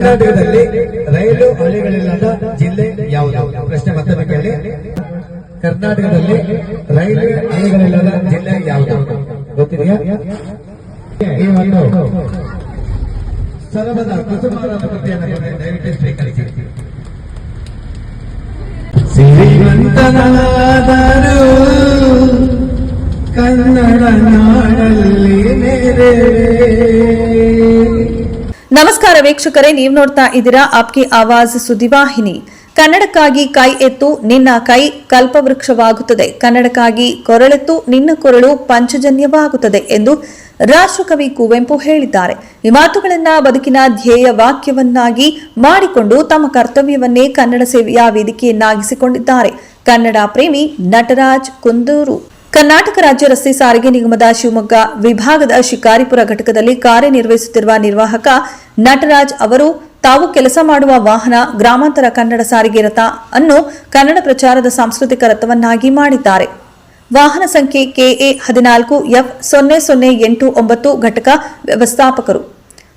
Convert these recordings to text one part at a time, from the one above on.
ಕರ್ನಾಟಕದಲ್ಲಿ ರೈಲು ಹಳಿಗಳಿಲ್ಲದ ಜಿಲ್ಲೆ ಯಾವುದು? ಪ್ರಶ್ನೆ ಮತ್ತೊಮ್ಮೆ ಕೇಳಿ ಕರ್ನಾಟಕದಲ್ಲಿ ರೈಲು ಹಳಿಗಳಿಲ್ಲದ ಜಿಲ್ಲೆ ಯಾವುದು? ಗೊತ್ತಿದೆಯಾ? ಈ ಒಂದು ಸರಬದ ಕುಸುಮಾರ ದಯವಿಟ್ಟು ಸ್ವೀಕರಿಸಿ. ಶ್ರೀಮಂತನಾದರು ಕನ್ನಡ ನಾಡಲ್ಲಿ ನೆರೆ. ನಮಸ್ಕಾರ ವೀಕ್ಷಕರೇ, ನೀವು ನೋಡ್ತಾ ಇದ್ದೀರಾ ಆಪ್ಕಿ ಆವಾಜ್ ಸುದ್ದಿವಾಹಿನಿ. ಕನ್ನಡಕ್ಕಾಗಿ ಕೈ ಎತ್ತು, ನಿನ್ನ ಕೈ ಕಲ್ಪವೃಕ್ಷವಾಗುತ್ತದೆ. ಕನ್ನಡಕ್ಕಾಗಿ ಕೊರಳೆತ್ತು, ನಿನ್ನ ಕೊರಳು ಪಂಚಜನ್ಯವಾಗುತ್ತದೆ ಎಂದು ರಾಷ್ಟ್ರಕವಿ ಕುವೆಂಪು ಹೇಳಿದ್ದಾರೆ. ಈ ಮಾತುಗಳನ್ನ ಬದುಕಿನ ಧ್ಯೇಯ ವಾಕ್ಯವನ್ನಾಗಿ ಮಾಡಿಕೊಂಡು ತಮ್ಮ ಕರ್ತವ್ಯವನ್ನೇ ಕನ್ನಡ ಸೇವೆಯ ವೇದಿಕೆಯನ್ನಾಗಿಸಿಕೊಂಡಿದ್ದಾರೆ. ಕನ್ನಡ ಪ್ರೇಮಿ ನಟರಾಜ್ ಕುಂದೂರು. ಕರ್ನಾಟಕ ರಾಜ್ಯ ರಸ್ತೆ ಸಾರಿಗೆ ನಿಗಮದ ಶಿವಮೊಗ್ಗ ವಿಭಾಗದ ಶಿಕಾರಿಪುರ ಘಟಕದಲ್ಲಿ ಕಾರ್ಯನಿರ್ವಹಿಸುತ್ತಿರುವ ನಿರ್ವಾಹಕ ನಟರಾಜ್ ಅವರು, ತಾವು ಕೆಲಸ ಮಾಡುವ ವಾಹನ ಗ್ರಾಮಾಂತರ ಕನ್ನಡ ಸಾರಿಗೆ ರಥ ಅನ್ನು ಕನ್ನಡ ಪ್ರಚಾರದ ಸಾಂಸ್ಕೃತಿಕ ರಥವನ್ನಾಗಿ ಮಾಡಿದ್ದಾರೆ. ವಾಹನ ಸಂಖ್ಯೆ ಕೆಎ ಹದಿನಾಲ್ಕು, ಎಫ್ ಸೊನ್ನೆ ಸೊನ್ನೆ ಎಂಟು ಒಂಬತ್ತು ಘಟಕ ವ್ಯವಸ್ಥಾಪಕರು.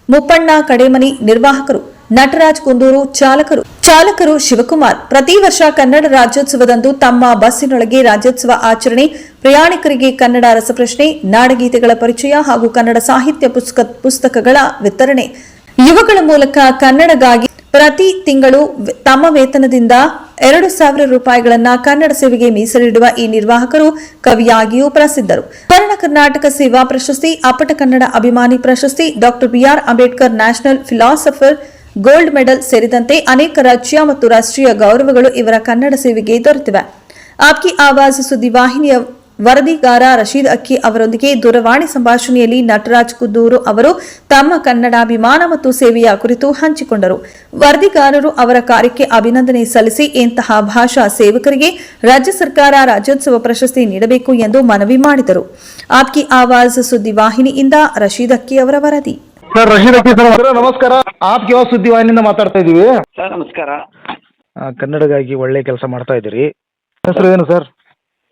ಮುಪ್ಪಣ್ಣ ಕಡೇಮನಿ ನಿರ್ವಾಹಕರು. ನಟರಾಜ್ ಕುಂದೂರು ಚಾಲಕರು ಚಾಲಕರು ಶಿವಕುಮಾರ್. ಪ್ರತಿ ವರ್ಷ ಕನ್ನಡ ರಾಜ್ಯೋತ್ಸವದಂದು ತಮ್ಮ ಬಸ್ಸಿನೊಳಗೆ ರಾಜ್ಯೋತ್ಸವ ಆಚರಣೆ, ಪ್ರಯಾಣಿಕರಿಗೆ ಕನ್ನಡ ರಸಪ್ರಶ್ನೆ, ನಾಡಗೀತೆಗಳ ಪರಿಚಯ ಹಾಗೂ ಕನ್ನಡ ಸಾಹಿತ್ಯ ಪುಸ್ತಕ ಪುಸ್ತಕಗಳ ವಿತರಣೆ. ಇವುಗಳ ಮೂಲಕ ಕನ್ನಡಗಾಗಿ ಪ್ರತಿ ತಿಂಗಳು ತಮ್ಮ ವೇತನದಿಂದ ಎರಡು ಸಾವಿರ ರೂಪಾಯಿಗಳನ್ನ ಕನ್ನಡ ಸೇವೆಗೆ ಮೀಸಲಿಡುವ ಈ ನಿರ್ವಾಹಕರು ಕವಿಯಾಗಿಯೂ ಪ್ರಸಿದ್ಧರು. ಕನ್ನಡ ಕರ್ನಾಟಕ ಸೇವಾ ಪ್ರಶಸ್ತಿ, ಅಪಟ ಕನ್ನಡ ಅಭಿಮಾನಿ ಪ್ರಶಸ್ತಿ, doctor B R Ambedkar national philosopher gold medal ಸೇರಿದಂತೆ ಅನೇಕ ರಾಜ್ಯ ಮತ್ತು ರಾಷ್ಟ್ರೀಯ ಗೌರವಗಳು ಇವರ ಕನ್ನಡ ಸೇವೆಗೆ ದೊರೆತಿವೆ. ಆಪ್ಕಿ ಆವಾಜ್ ಸುದ್ದಿವಾಹಿನಿಯ ವರದಿಗಾರ ರಶೀದ್ ಅಕ್ಕಿ ಅವರೊಂದಿಗೆ ದೂರವಾಣಿ ಸಂಭಾಷಣೆಯಲ್ಲಿ ನಟರಾಜ್ ಕುದ್ದೂರು ಅವರು ತಮ್ಮ ಕನ್ನಡಾಭಿಮಾನ ಮತ್ತು ಸೇವೆಯ ಕುರಿತು ಹಂಚಿಕೊಂಡರು. ವರದಿಗಾರರು ಅವರ ಕಾರ್ಯಕ್ಕೆ ಅಭಿನಂದನೆ ಸಲ್ಲಿಸಿ ಇಂತಹ ಭಾಷಾ ಸೇವಕರಿಗೆ ರಾಜ್ಯ ಸರ್ಕಾರ ರಾಜ್ಯೋತ್ಸವ ಪ್ರಶಸ್ತಿ ನೀಡಬೇಕು ಎಂದು ಮನವಿ ಮಾಡಿದರು. ಆಪ್ಕಿ ಆವಾಜ್ ಸುದ್ದಿವಾಹಿನಿಯಿಂದ ರಶೀದ್ ಅಕ್ಕಿ ಅವರ ವರದಿ. ಸರ್ ರಶೀದ್ ಅಕ್ಕಿ ಸರ್ ನಮಸ್ಕಾರ. ಆಪ್ ಸುದ್ದಿ ವಾಹಿನಿಂದ ಮಾತಾಡ್ತಾ ಇದೀವಿ? ಸರ್ ನಮಸ್ಕಾರ. ಆ, ಕನ್ನಡಗಾಗಿ ಒಳ್ಳೆ ಕೆಲಸ ಮಾಡ್ತಾ ಇದ್ದೀರಿ. ಹೆಸರು ಏನು ಸರ್?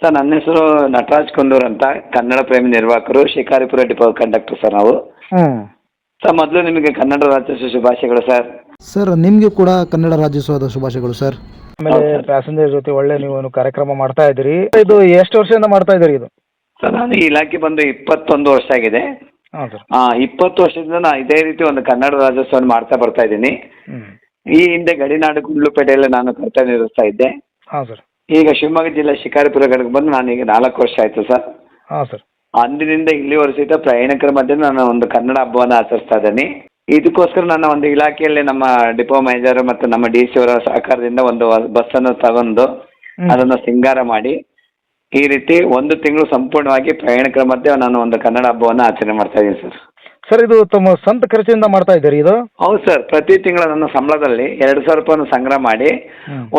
ಸರ್ ನನ್ನ ಹೆಸರು ನಟರಾಜ್ ಕುಂದೂರ್ ಅಂತ. ಕನ್ನಡ ಪ್ರೇಮಿ ನಿರ್ವಾಹಕರು ಶಿಕಾರಿಪುರ ಡಿಪೋ ಕಂಡಕ್ಟರ್ ಸರ್ ನಾವು. ಹ್ಮ್. ಸರ್ ಮೊದಲು ನಿಮಗೆ ಕನ್ನಡ ರಾಜ್ಯೋತ್ಸವ ಶುಭಾಶಯಗಳು ಸರ್. ಸರ್ ನಿಮಗೆ ಕೂಡ ಕನ್ನಡ ರಾಜ್ಯೋತ್ಸವದ ಶುಭಾಶಯಗಳು ಸರ್. ಆಮೇಲೆ ಪ್ಯಾಸೆಂಜರ್ ಜೊತೆ ಒಳ್ಳೆ ನೀವು ಒಂದು ಕಾರ್ಯಕ್ರಮ ಮಾಡ್ತಾ ಇದ್ದೀರಿ. ಇದು ಎಷ್ಟು ವರ್ಷದಿಂದ ಮಾಡ್ತಾ ಇದ್ದೀರಿ ಇದು? ಸರ್ ನಾನು ಈ ಇಲಾಖೆ ಬಂದು ಇಪ್ಪತ್ತೊಂದು ವರ್ಷ ಆಗಿದೆ. ಹಾಂ ಸರ್. ಆ, ಇಪ್ಪತ್ತು ವರ್ಷದಿಂದ ನಾನು ಇದೇ ರೀತಿ ಒಂದು ಕನ್ನಡ ರಾಜ್ಯೋತ್ಸವ ಮಾಡ್ತಾ ಬರ್ತಾ ಇದ್ದೀನಿ. ಹ್ಞೂ ಈ ಹಿಂದೆ ಗಡಿನಾಡು ಗುಂಡ್ಲುಪೇಟೆಯಲ್ಲಿ ನಾನು ಕರ್ತವ್ಯ ನಿರ್ವಹಿಸ್ತಾ ಇದ್ದೆ. ಹಾಂ ಸರ್. ಈಗ ಶಿವಮೊಗ್ಗ ಜಿಲ್ಲೆ ಶಿಕಾರಿಪುರ ಕಡೆ ಬಂದು ನಾನು ಈಗ ನಾಲ್ಕು ವರ್ಷ ಆಯಿತು ಸರ್. ಹಾಂ ಸರ್. ಅಂದಿನಿಂದ ಇಲ್ಲಿವರೆಗೂ ಸಹಿತ ಪ್ರಯಾಣಿಕರ ಮಧ್ಯೆ ನಾನು ಒಂದು ಕನ್ನಡ ಹಬ್ಬವನ್ನು ಆಚರಿಸ್ತಾ ಇದ್ದೀನಿ. ಇದಕ್ಕೋಸ್ಕರ ನನ್ನ ಒಂದು ಇಲಾಖೆಯಲ್ಲಿ ನಮ್ಮ ಡಿಪೋ ಮ್ಯಾನೇಜರ್ ಮತ್ತು ನಮ್ಮ ಡಿ ಸಿ ಅವರ ಸಹಕಾರದಿಂದ ಒಂದು ಬಸ್ಸನ್ನು ತಗೊಂಡು ಅದನ್ನು ಸಿಂಗಾರ ಮಾಡಿ ಈ ರೀತಿ ಒಂದು ತಿಂಗಳು ಸಂಪೂರ್ಣವಾಗಿ ಪ್ರಯಾಣಿಕರ ಮಧ್ಯೆ ನಾನು ಒಂದು ಕನ್ನಡ ಹಬ್ಬವನ್ನು ಆಚರಣೆ ಮಾಡ್ತಾ ಇದ್ದೀನಿ ಸರ್. ಸರ್ ಇದು ತಮ್ಮ ಸ್ವಂತ ಖರ್ಚಿನಿಂದ ಮಾಡ್ತಾ ಇದ್ದೀರಿ ಇದು? ಹೌದು ಸರ್. ಪ್ರತಿ ತಿಂಗಳ ನನ್ನ ಸಂಬಳದಲ್ಲಿ ಎರಡು ಸಾವಿರ ರೂಪಾಯಿನ ಸಂಗ್ರಹ ಮಾಡಿ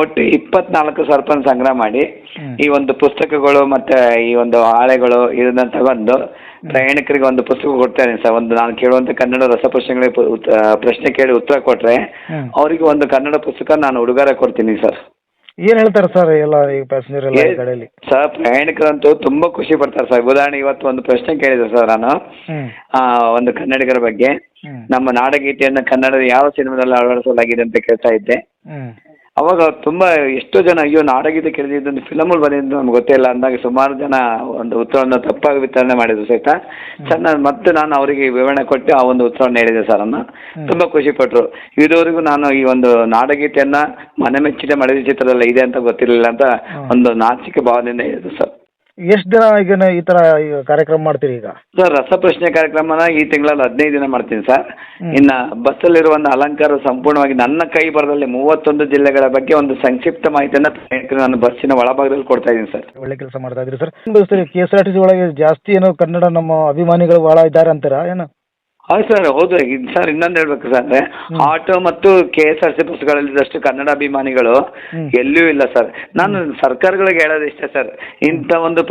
ಒಟ್ಟು ಇಪ್ಪತ್ನಾಲ್ಕು ಸಾವಿರ ರೂಪಾಯಿನ ಸಂಗ್ರಹ ಮಾಡಿ ಈ ಒಂದು ಪುಸ್ತಕಗಳು ಮತ್ತೆ ಈ ಒಂದು ಹಾಳೆಗಳು ಇದನ್ನ ತಗೊಂಡು ಪ್ರಯಾಣಿಕರಿಗೆ ಒಂದು ಪುಸ್ತಕ ಕೊಡ್ತಾ ಇದ್ದೀನಿ ಸರ್. ಒಂದು ನಾನು ಕೇಳುವಂತ ಕನ್ನಡ ರಸಪ್ರಶ್ನೆಗಳಿಗೆ ಪ್ರಶ್ನೆ ಕೇಳಿ ಉತ್ತರ ಕೊಟ್ರೆ. ಅವರಿಗೆ ಒಂದು ಕನ್ನಡ ಪುಸ್ತಕ ನಾನು ಉಡುಗೊರೆ ಕೊಡ್ತೀನಿ ಸರ್. ಏನು ಹೇಳ್ತಾರೆ ಸರ್ ಎಲ್ಲ ಈಗ ಪ್ಯಾಸೆಂಜರ್ ಎಲ್ಲ ಈ ಗಾಡಿಯಲ್ಲಿ? ಸರ್ ಪ್ರಯಾಣಿಕರಂತೂ ತುಂಬಾ ಖುಷಿ ಪಡ್ತಾರೆ ಸರ್ ಉದಾಹರಣೆ ಇವತ್ತು ಒಂದು ಪ್ರಶ್ನೆ ಕೇಳಿದೆ ಸರ್ ನಾನು. ಆ, ಒಂದು ಕನ್ನಡಿಗರ ಬಗ್ಗೆ. ನಮ್ಮ ನಾಡಗೀತೆಯನ್ನು ಕನ್ನಡದ ಯಾವ ಸಿನಿಮಾದಲ್ಲಿ ಅಳವಡಿಸಲಾಗಿದೆ ಅಂತ ಕೇಳ್ತಾ ಇದ್ದೆ. ಅವಾಗ ತುಂಬಾ ಎಷ್ಟೋ ಜನ ಅಯ್ಯೋ ನಾಡಗೀತೆ ಕೇಳಿದ್ದು ಫಿಲಮಲ್ಲಿ ಬಂದಿದ್ದು ನಮ್ಗೆ ಗೊತ್ತಿಲ್ಲ ಅಂದಾಗ ಸುಮಾರು ಜನ ಒಂದು ಉತ್ತರವನ್ನು ತಪ್ಪಾಗಿ ವಿತರಣೆ ಮಾಡಿದ್ರು ಸಹಿತ. ಚೆನ್ನಾಗಿ ಮತ್ತೆ ನಾನು ಅವರಿಗೆ ವಿವರಣೆ ಕೊಟ್ಟು ಆ ಒಂದು ಉತ್ತರವನ್ನು ಹೇಳಿದೆ ಸರ್ ಅನ್ನ. ತುಂಬಾ ಖುಷಿ ಪಟ್ರು. ಇದುವರೆಗೂ ನಾನು ಈ ಒಂದು ನಾಡಗೀತೆಯನ್ನ ಮನೆ ಮೆಚ್ಚಿನ ಮಡದಿ ಚಿತ್ರದಲ್ಲಿ ಇದೆ ಅಂತ ಗೊತ್ತಿರಲಿಲ್ಲ ಅಂತ ಒಂದು ನಾಚಿಕೆ ಭಾವದಿಂದ ಹೇಳಿದ್ರು ಸರ್. ಎಷ್ಟು ದಿನ ಈಗ ಈ ತರ ಈಗ ಕಾರ್ಯಕ್ರಮ ಮಾಡ್ತೀರಿ ಈಗ? ಸರ್ ರಸಪ್ರಶ್ನೆ ಕಾರ್ಯಕ್ರಮನ ಈ ತಿಂಗಳಲ್ಲಿ ಹದಿನೈದು ದಿನ ಮಾಡ್ತೀನಿ ಸರ್. ಇನ್ನ ಬಸ್ಸಲ್ಲಿರುವ ಒಂದು ಅಲಂಕಾರ ಸಂಪೂರ್ಣವಾಗಿ ನನ್ನ ಕೈ ಬರದಲ್ಲಿ ಮೂವತ್ತೊಂದು ಜಿಲ್ಲೆಗಳ ಬಗ್ಗೆ ಒಂದು ಸಂಕ್ಷಿಪ್ತ ಮಾಹಿತಿಯನ್ನು ಪ್ರಯಾಣಿಕರಿಗೆ ನಾನು ಬಸ್ಸಿನ ಒಳಭಾಗದಲ್ಲಿ ಕೊಡ್ತಾ ಇದ್ದೀನಿ ಸರ್. ಒಳ್ಳೆ ಕೆಲಸ ಮಾಡ್ತಾ ಇದ್ರಿ sir. K S R T C ಒಳಗೆ ಜಾಸ್ತಿ ಏನು ಕನ್ನಡ ನಮ್ಮ ಅಭಿಮಾನಿಗಳು ಭಾಳ ಇದ್ದಾರೆ ಅಂತೀರಾ? ಏನು? ಹೌದು ಸರ್ ಹೌದು ಇದು ಸರ್ ಇನ್ನೊಂದು ಹೇಳ್ಬೇಕು ಸರ್. ಅಂದ್ರೆ ಆಟೋ ಮತ್ತು ಕೆ ಎಸ್ ಆರ್ ಸಿ ಬಸ್ಗಳಲ್ಲಿದ್ದಷ್ಟು ಕನ್ನಡ ಅಭಿಮಾನಿಗಳು ಎಲ್ಲೂ ಇಲ್ಲ ಸರ್. ನಾನು ಸರ್ಕಾರಗಳಿಗೆ ಹೇಳೋದು ಇಷ್ಟ ಸರ್. ಇಂಥ ಒಂದು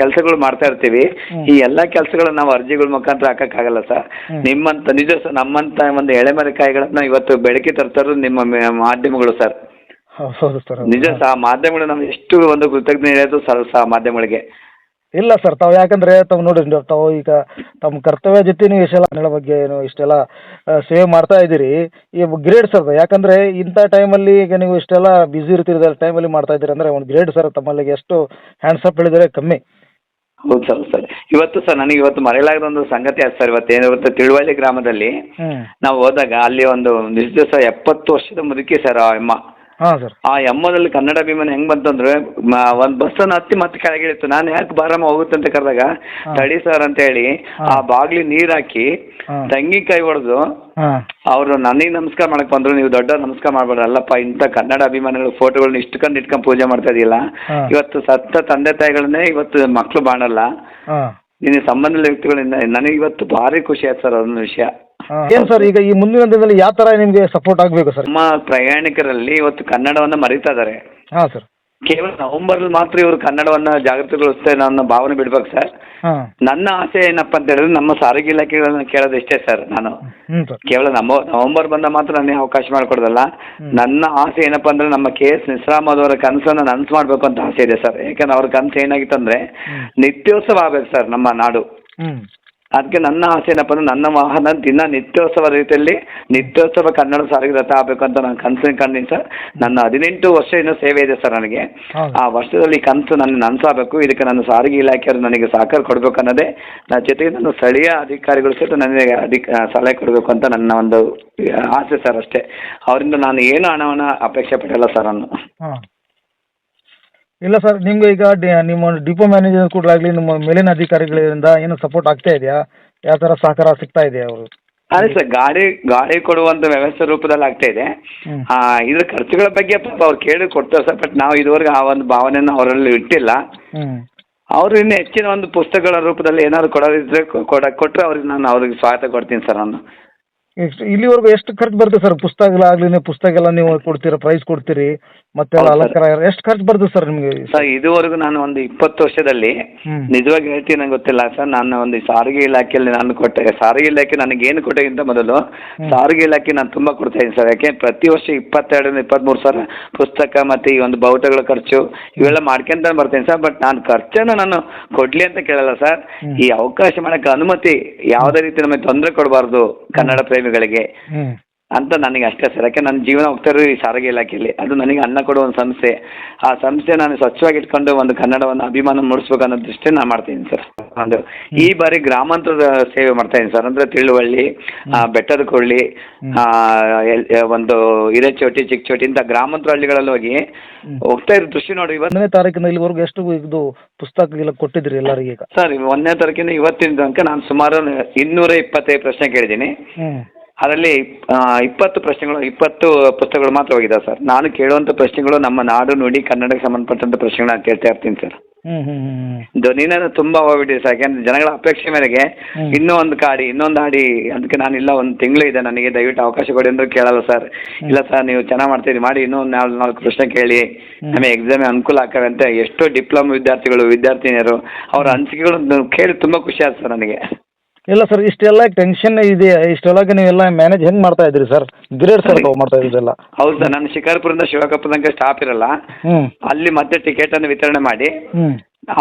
ಕೆಲಸಗಳು ಮಾಡ್ತಾ ಇರ್ತೀವಿ. ಈ ಎಲ್ಲ ಕೆಲಸಗಳನ್ನ ನಾವು ಅರ್ಜಿಗಳ ಮುಖಾಂತರ ಹಾಕಕ್ಕಾಗಲ್ಲ ಸರ್. ನಿಮ್ಮಂತ ನಿಜ ಸರ್ ನಮ್ಮಂತ ಒಂದು ಎಳೆಮರೆಕಾಯಿಗಳನ್ನ ಇವತ್ತು ಬೆಳಕಿ ತರ್ತಾರೋ ನಿಮ್ಮ ಮಾಧ್ಯಮಗಳು ಸರ್. ಹೌದು ಸರ್ ನಿಜ ಸರ್ ಆ ಮಾಧ್ಯಮಗಳು ನಮ್ಗೆ ಎಷ್ಟು ಒಂದು ಕೃತಜ್ಞ ಹೇಳೋದು ಸರ್ ಸಹ ಮಾಧ್ಯಮಗಳಿಗೆ. ಇಲ್ಲ ಸರ್ ತಾವು ಯಾಕಂದ್ರೆ ತಾವು ನೋಡಿ ತಾವು ಈಗ ತಮ್ಮ ಕರ್ತವ್ಯ ಜೊತೆ ನೀವು ಇಷ್ಟೆಲ್ಲ ಕನ್ನಡ ಬಗ್ಗೆ ಏನು ಇಷ್ಟೆಲ್ಲ ಸೇವ್ ಮಾಡ್ತಾ ಇದ್ದೀರಿ. ಈ ಗ್ರೇಡ್ ಸರ್. ಯಾಕಂದ್ರೆ ಇಂಥ ಟೈಮಲ್ಲಿ ಈಗ ನೀವು ಇಷ್ಟೆಲ್ಲ ಬ್ಯುಸಿ ಇರ್ತಿರೋ ಟೈಮಲ್ಲಿ ಮಾಡ್ತಾ ಇದ್ದೀರಿ ಅಂದ್ರೆ ಒಂದು ಗ್ರೇಡ್ ಸರ್ ತಮ್ಮಲ್ಲಿಗೆ ಎಷ್ಟು ಹ್ಯಾಂಡ್ಸ್ ಅಪ್ ಹೇಳಿದರೆ ಕಮ್ಮಿ. ಹೌದು ಸರ್ ಸರ್. ಇವತ್ತು ಸರ್ ನನಗೆ ಇವತ್ತು ಮರೆಯಲಾಗದ ಒಂದು ಸಂಗತಿ ಆಯ್ತು ಸರ್. ಇವತ್ತು ಏನು ಇವತ್ತು ತಿಳುವಳ್ಳಿ ಗ್ರಾಮದಲ್ಲಿ ನಾವು ಹೋದಾಗ ಅಲ್ಲಿ ಒಂದು ನಿರ್ದಿವಸ ಎಪ್ಪತ್ತು ವರ್ಷದ ಮುದುಕಿ ಸರ್ ಆ ಅಮ್ಮ. ಹಾಂ ಸರ್. ಆ ಎಮ್ಮದಲ್ಲಿ ಕನ್ನಡ ಅಭಿಮಾನ ಹೆಂಗ್ ಬಂತಂದ್ರೆ ಒಂದು ಅನ್ನ ಹತ್ತಿ ಮತ್ತೆ ಕೆಳಗಿಳಿತು ನಾನು ಯಾಕೆ ಬಾರಮ್ಮ ಹೋಗುತ್ತೆ ಅಂತ ಕರೆದಾಗ ತಡಿ ಸರ್ ಅಂತ ಹೇಳಿ ಆ ಬಾಗ್ಲಿ ನೀರ್ ಹಾಕಿ ತಂಗಿ ಕೈ ಹೊಡೆದು ಅವರು ನನಗೆ ನಮಸ್ಕಾರ ಮಾಡಕ್ ಬಂದ್ರು. ನೀವು ದೊಡ್ಡ ನಮಸ್ಕಾರ ಮಾಡ್ಬೇಡ ಅಲ್ಲಪ್ಪ ಇಂಥ ಕನ್ನಡ ಅಭಿಮಾನಿಗಳ ಫೋಟೋಗಳನ್ನ ಇಷ್ಟಕೊಂಡು ಇಟ್ಕೊಂಡು ಪೂಜೆ ಮಾಡ್ತಾ ಇದೆಯಲ್ಲ. ಹಾ. ಇವತ್ತು ಸತ್ತ ತಂದೆ ತಾಯಿಗಳನ್ನೇ ಇವತ್ತು ಮಕ್ಕಳು ಬಾಣಲ್ಲ. ನಿನ್ನ ಸಂಬಂಧದ ವ್ಯಕ್ತಿಗಳಿಂದ ನನಗೆ ಇವತ್ತು ಭಾರಿ ಖುಷಿ ಆಯ್ತು ಸರ್ ಅದೊಂದು ವಿಷಯ. ಏನು ಸರ್ ಈಗ ಈ ಮುಂದಿನ ದಿನದಲ್ಲಿ ಯಾವ ತರ ನಿಮಗೆ ಸಪೋರ್ಟ್ ಆಗ್ಬೇಕು ಸರ್? ನಮ್ಮ ಪ್ರಯಾಣಿಕರಲ್ಲಿ ಇವತ್ತು ಕನ್ನಡವನ್ನ ಮರಿತಾ ಇದ್ದಾರೆ ಹಾ ಸರ್. ಕೇವಲ ನವೆಂಬರ್ ಮಾತ್ರ ಇವರು ಕನ್ನಡವನ್ನ ಜಾಗೃತಿಗೊಳಿಸ್ತಾ ನನ್ನ ಭಾವನೆ ಬಿಡ್ಬೇಕು ಸರ್. ಹಾಂ. ನನ್ನ ಆಸೆ ಏನಪ್ಪ ಅಂತ ಹೇಳಿದ್ರೆ ನಮ್ಮ ಸಾರಿಗೆ ಇಲಾಖೆಗಳನ್ನ ಕೇಳೋದು ಇಷ್ಟೇ ಸರ್ ನಾನು. ಸರ್. ಕೇವಲ ನಮ್ಮ ನವೆಂಬರ್ ಬಂದ ಮಾತ್ರ ನನಗೆ ಅವಕಾಶ ಮಾಡಿಕೊಡೋದಲ್ಲ. ನನ್ನ ಆಸೆ ಏನಪ್ಪ ಅಂದ್ರೆ ನಮ್ಮ ಕೆ ಎಸ್ ನಿಸ್ರಾಮದ್ ಅವರ ಕನಸನ್ನು ನನಸು ಮಾಡಬೇಕು ಅಂತ ಆಸೆ ಇದೆ ಸರ್. ಯಾಕಂದ್ರೆ ಅವ್ರ ಕನಸು ಏನಾಗಿತ್ತು ಅಂದ್ರೆ ನಿತ್ಯೋತ್ಸವ ಆಗ್ಬೇಕು ಸರ್ ನಮ್ಮ ನಾಡು. ಅದಕ್ಕೆ ನನ್ನ ಆಸೆ ಏನಪ್ಪ ಅಂದ್ರೆ ನನ್ನ ವಾಹನ ದಿನ ನಿತ್ಯೋತ್ಸವ ರೀತಿಯಲ್ಲಿ ನಿತ್ಯೋತ್ಸವ ಕನ್ನಡ ಸಾರಿಗೆ ರಥ ಆಗಬೇಕು ಅಂತ ನಾನು ಕನಸಿನ ಕಂಡಿನಿ ಸರ್. ನನ್ನ ಹದಿನೆಂಟು ವರ್ಷ ಇನ್ನೂ ಸೇವೆ ಇದೆ ಸರ್ ನನಗೆ. ಆ ವರ್ಷದಲ್ಲಿ ಕನಸು ನನ್ನ ನನಸಾಗಬೇಕು. ಇದಕ್ಕೆ ನನ್ನ ಸಾರಿಗೆ ಇಲಾಖೆಯವರು ನನಗೆ ಸಹಕಾರ ಕೊಡಬೇಕು ಅನ್ನೋದೇ ನನ್ನ ಜೊತೆಗೆ ನನ್ನ ಸ್ಥಳೀಯ ಅಧಿಕಾರಿಗಳು ಸಹಿತ ನನಗೆ ಅಧಿಕ ಸಲಹೆ ಕೊಡಬೇಕು ಅಂತ ನನ್ನ ಒಂದು ಆಸೆ ಸರ್ ಅಷ್ಟೇ. ಅವರಿಂದ ನಾನು ಏನು ಹಣವನ್ನು ಅಪೇಕ್ಷೆ ಪಡಲ್ಲ ಸರ್ ನಾನು. ಇಲ್ಲ ಸರ್ ನಿಮಗೆ ಈಗ ಡಿ ನಿಮ್ಮ ಡಿಪೋ ಮ್ಯಾನೇಜರ್ ಕೂಡ ಆಗಲಿ ನಿಮ್ಮ ಮೇಲಿನ ಅಧಿಕಾರಿಗಳಿಂದ ಏನು ಸಪೋರ್ಟ್ ಆಗ್ತಾ ಇದೆಯಾ? ಯಾವ ತರ ಸಹಕಾರ ಸಿಗ್ತಾ ಇದೆಯಾ ಅವರು? ಅದೇ ಸರ್ ಗಾಡಿ ಗಾಡಿ ಕೊಡುವಂಥ ವ್ಯವಸ್ಥೆ ರೂಪದಲ್ಲಿ ಆಗ್ತಾ ಇದೆ. ಇದ್ರ ಖರ್ಚುಗಳ ಬಗ್ಗೆ ಪಾಪ ಅವ್ರು ಕೇಳಿ ಕೊಡ್ತಾರೆ ಸರ್ ಬಟ್ ನಾವು ಇದುವರೆಗೆ ಆ ಒಂದು ಭಾವನೆಯನ್ನ ಅವರಲ್ಲಿ ಇಟ್ಟಿಲ್ಲ. ಹ್ಞೂ ಅವರು ಇನ್ನು ಹೆಚ್ಚಿನ ಒಂದು ಪುಸ್ತಕಗಳ ರೂಪದಲ್ಲಿ ಏನಾದ್ರು ಕೊಡೋದಿದ್ರೆ ಕೊಡ ಕೊಟ್ಟರೆ ಅವ್ರಿಗೆ ನಾನು ಅವ್ರಿಗೆ ಸ್ವಾಗತ ಕೊಡ್ತೀನಿ ಸರ್ ನಾನು. ಎಷ್ಟು ಇಲ್ಲಿವರೆಗೂ ಎಷ್ಟು ಖರ್ಚು ಬರುತ್ತೆ ಸರ್? ಪುಸ್ತಕಗಳಾಗಲಿ ನೀವು ಪುಸ್ತಕ ಎಲ್ಲ ನೀವು ಕೊಡ್ತೀರಾ ಪ್ರೈಸ್ ಕೊಡ್ತೀರಿ ಮತ್ತೆ ಹೌದು ಸರ್. ಅಲಂಕಾರ ಎಷ್ಟು ಖರ್ಚು ಬರುತ್ತೆ ಸರ್ ನಿಮಗೆ? ಸರ್ ಇದುವರೆಗೂ ನಾನು ಒಂದು ಇಪ್ಪತ್ತು ವರ್ಷದಲ್ಲಿ ಹ್ಮ್. ನಿಜವಾಗಿ ಹೇಳ್ತೀನಿ ನಂಗೆ ಗೊತ್ತಿಲ್ಲ ಸರ್. ನಾನು ಒಂದು ಸಾರಿಗೆ ಇಲಾಖೆಯಲ್ಲಿ ನಾನು ಕೊಟ್ಟೆ. ಸಾರಿಗೆ ಇಲಾಖೆ ನನಗೆ ಏನು ಇಂತ ಮೊದಲು ಸಾರಿಗೆ ಇಲಾಖೆ ನಾನು ತುಂಬಾ ಕೊಡ್ತಾ ಇದ್ದೀನಿ ಸರ್. ಯಾಕೆ? ಪ್ರತಿ ವರ್ಷ ಇಪ್ಪತ್ತೆರಡರಿಂದ ಇಪ್ಪತ್ತ್ಮೂರು ಸಾವಿರ ಪುಸ್ತಕ ಮತ್ತೆ ಈ ಒಂದು ಬಾವುಟಗಳ ಖರ್ಚು ಇವೆಲ್ಲ ಮಾಡ್ಕೊಂತ ಬರ್ತೀನಿ ಸರ್. ಬಟ್ ನಾನು ಖರ್ಚನ್ನು ನಾನು ಕೊಡ್ಲಿ ಅಂತ ಕೇಳಲ್ಲ ಸರ್. ಈ ಅವಕಾಶ ಮಾಡೋಕ್ಕೆ ಅನುಮತಿ ಯಾವುದೇ ರೀತಿ ನಮಗೆ ತೊಂದರೆ ಕೊಡಬಾರ್ದು. ಕನ್ನಡ ಪ್ರೇಮಿಗಳಿಗೆ ಅಂತ ನನಗೆ ಅಷ್ಟೇ ಸರ್. ಯಾಕೆ ನನ್ನ ಜೀವನ ಹೋಗ್ತಾ ಇರೋದು ಈ ಸಾರಿಗೆ ಇಲಾಖೆಯಲ್ಲಿ. ಅದು ನನಗೆ ಅನ್ನ ಕೊಡೋ ಒಂದು ಸಂಸ್ಥೆ. ಆ ಸಂಸ್ಥೆ ನಾನು ಸ್ವಚ್ಛವಾಗಿ ಇಟ್ಕೊಂಡು ಒಂದು ಕನ್ನಡವನ್ನು ಅಭಿಮಾನ ಮೂಡಿಸ್ಬೇಕು ಅನ್ನೋ ದೃಷ್ಟಿ ನಾನು ಮಾಡ್ತೀನಿ ಸರ್. ಒಂದು ಈ ಬಾರಿ ಗ್ರಾಮಾಂತರದ ಸೇವೆ ಮಾಡ್ತಾ ಇದ್ದೀನಿ ಸರ್. ಅಂದರೆ ತಿಳುವಳ್ಳಿ ಆ, ಬೆಟ್ಟದ ಕೊಳ್ಳಿ ಆ, ಒಂದು ಹಿರೇಚೋಟಿ ಚಿಕ್ಕಚೋಟಿ ಇಂಥ ಗ್ರಾಮಾಂತರ ಹಳ್ಳಿಗಳಲ್ಲಿ ಹೋಗಿ ಹೋಗ್ತಾ ಇರೋ ದೃಷ್ಟಿ ನೋಡಿ ಇವತ್ತು. ಒಂದನೇ ತಾರೀಕಿನ ಇಲ್ಲಿವರೆಗೂ ಎಷ್ಟು ಇದು ಪುಸ್ತಕ ಎಲ್ಲ ಕೊಟ್ಟಿದ್ರಿ ಎಲ್ಲರಿಗೆ ಈಗ? ಸರ್ ಒಂದನೇ ತಾರೀಕಿನ ಇವತ್ತಿನ ತನಕ ನಾನು ಸುಮಾರು ಇನ್ನೂರ ಇಪ್ಪತ್ತೈದು ಪ್ರಶ್ನೆ ಕೇಳಿದ್ದೀನಿ. ಅದರಲ್ಲಿ ಇಪ್ಪತ್ತು ಪ್ರಶ್ನೆಗಳು ಇಪ್ಪತ್ತು ಪುಸ್ತಕಗಳು ಮಾತ್ರ ಹೋಗಿದ್ದಾವೆ ಸರ್. ನಾನು ಕೇಳುವಂತ ಪ್ರಶ್ನೆಗಳು ನಮ್ಮ ನಾಡು ನುಡಿ ಕನ್ನಡಕ್ಕೆ ಸಂಬಂಧಪಟ್ಟಂತ ಪ್ರಶ್ನೆಗಳು ನಾನು ಕೇಳ್ತಾ ಇರ್ತೀನಿ ಸರ್. ಧ್ವನಿನ ತುಂಬ ಹೋಗ್ಬಿಟ್ಟಿದೆ ಸರ್. ಯಾಕೆಂದ್ರೆ ಜನಗಳ ಅಪೇಕ್ಷೆ ಮೇರೆಗೆ ಇನ್ನೂ ಒಂದು ಕಾಡಿ ಇನ್ನೊಂದು ಹಾಡಿ ಅದಕ್ಕೆ ನಾನು ಇಲ್ಲ ಒಂದು ತಿಂಗಳು ಇದೆ ನನಗೆ ದಯವಿಟ್ಟು ಅವಕಾಶ ಕೊಡಿ ಅಂದ್ರೆ ಕೇಳಲ್ಲ ಸರ್. ಇಲ್ಲ ಸರ್ ನೀವು ಚೆನ್ನಾಗಿ ಮಾಡ್ತೀರಿ ಮಾಡಿ ಇನ್ನೂ ಒಂದು ನಾಲ್ಕು ನಾಲ್ಕು ಪ್ರಶ್ನೆ ಕೇಳಿ. ನಮಗೆ ಎಕ್ಸಾಮ್ ಅನುಕೂಲ ಆಗ್ತವೆ ಅಂತ ಎಷ್ಟೋ ಡಿಪ್ಲೊಮಾ ವಿದ್ಯಾರ್ಥಿಗಳು ವಿದ್ಯಾರ್ಥಿನಿಯರು ಅವರ ಅನಿಸಿಕೆಗಳು ಕೇಳಿ ತುಂಬಾ ಖುಷಿ ಆಯ್ತು ಸರ್ ನನಗೆ. ಇಲ್ಲ ಸರ್ ಇಷ್ಟೆಲ್ಲ ಟೆನ್ಷನ್ ಇದೆ. ಇಷ್ಟೆಲ್ಲ ನೀವೆಲ್ಲ ಮ್ಯಾನೇಜ್ ಹೆಂಗ್ ಮಾಡ್ತಾ ಇದ್ರಿ ಸರ್ ಗ್ರೇಡ್ ಸರ್ ತಾವು ಮಾಡ್ತಾ ಇದ್ರಲ್ಲ ಹೌದು ಸರ್ ನಾನು ಶಿಕಾರ್ಪುರದಿಂದ ಶಿವಕಪ್ಪ ತನಕ ಸ್ಟಾಪ್ ಇರಲ್ಲ. ಹ್ಞೂ ಅಲ್ಲಿ ಮತ್ತೆ ಟಿಕೆಟ್ ಅನ್ನು ವಿತರಣೆ ಮಾಡಿ. ಹ್ಞೂ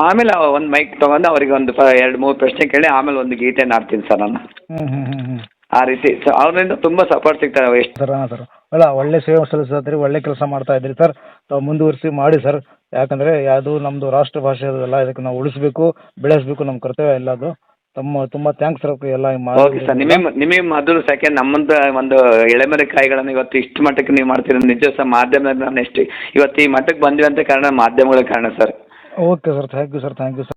ಆಮೇಲೆ ಒಂದು ಮೈಕ್ ತಗೊಂಡು ಅವರಿಗೆ ಒಂದು ಎರಡ್ ಎರಡು ಮೂರು ಪ್ರಶ್ನೆ ಕೇಳಿ ಆಮೇಲೆ ಒಂದು ಗೀತೆ ಆಡ್ತೀನಿ ಸರ್ ನಾನು. ಹ್ಞೂ ಹ್ಞೂ ಹ್ಞೂ ಹ್ಞೂ ಆ ರೀತಿ. ಸೊ ಅವರಿಂದ ತುಂಬ ಸಪೋರ್ಟ್ ಸಿಗ್ತಾರೆ ಎಷ್ಟು ಸರ್ ಹಾಂ ಸರ್ ಅಲ್ಲ ಒಳ್ಳೆ ಸೇವೆ ಸಲ್ಲಿಸ್ತೀರಿ ಒಳ್ಳೆ ಕೆಲಸ ಮಾಡ್ತಾ ಇದ್ರಿ ಸರ್ ತಾವು ಮುಂದುವರಿಸಿ ಮಾಡಿ ಸರ್ ಯಾಕಂದ್ರೆ ಯಾವುದು ನಮ್ದು ರಾಷ್ಟ್ರ ಭಾಷೆ ಅದೆಲ್ಲ ಇದಕ್ಕೆ ನಾವು ಉಳಿಸ್ಬೇಕು ಬೆಳೆಸಬೇಕು ನಮ್ಮ ಕರ್ತವ್ಯ ಎಲ್ಲ ಅದು. ತಮ್ಮ ತುಂಬಾ ಥ್ಯಾಂಕ್ಸ್ ಸರ್ ಎಲ್ಲ ಓಕೆ ಸರ್ ನಿಮಗೆ ನಿಮಗೆ ಮೊದಲು ಸೆಕೆಂಡ್ ನಮ್ಮಂತ ಒಂದು ಎಳೆಮರೆ ಕಾಯಿಗಳನ್ನು ಇವತ್ತು ಇಷ್ಟು ಮಟ್ಟಕ್ಕೆ ನೀವು ಮಾಡ್ತೀರ ನಿಜ ಸರ್? ಮಾಧ್ಯಮ ನಾನು ಎಷ್ಟು ಇವತ್ತು ಈ ಮಟ್ಟಕ್ಕೆ ಬಂದ್ವಿ ಅಂತ ಕಾರಣ ಮಾಧ್ಯಮಗಳ ಕಾರಣ sir okay sir thank you sir thank you sir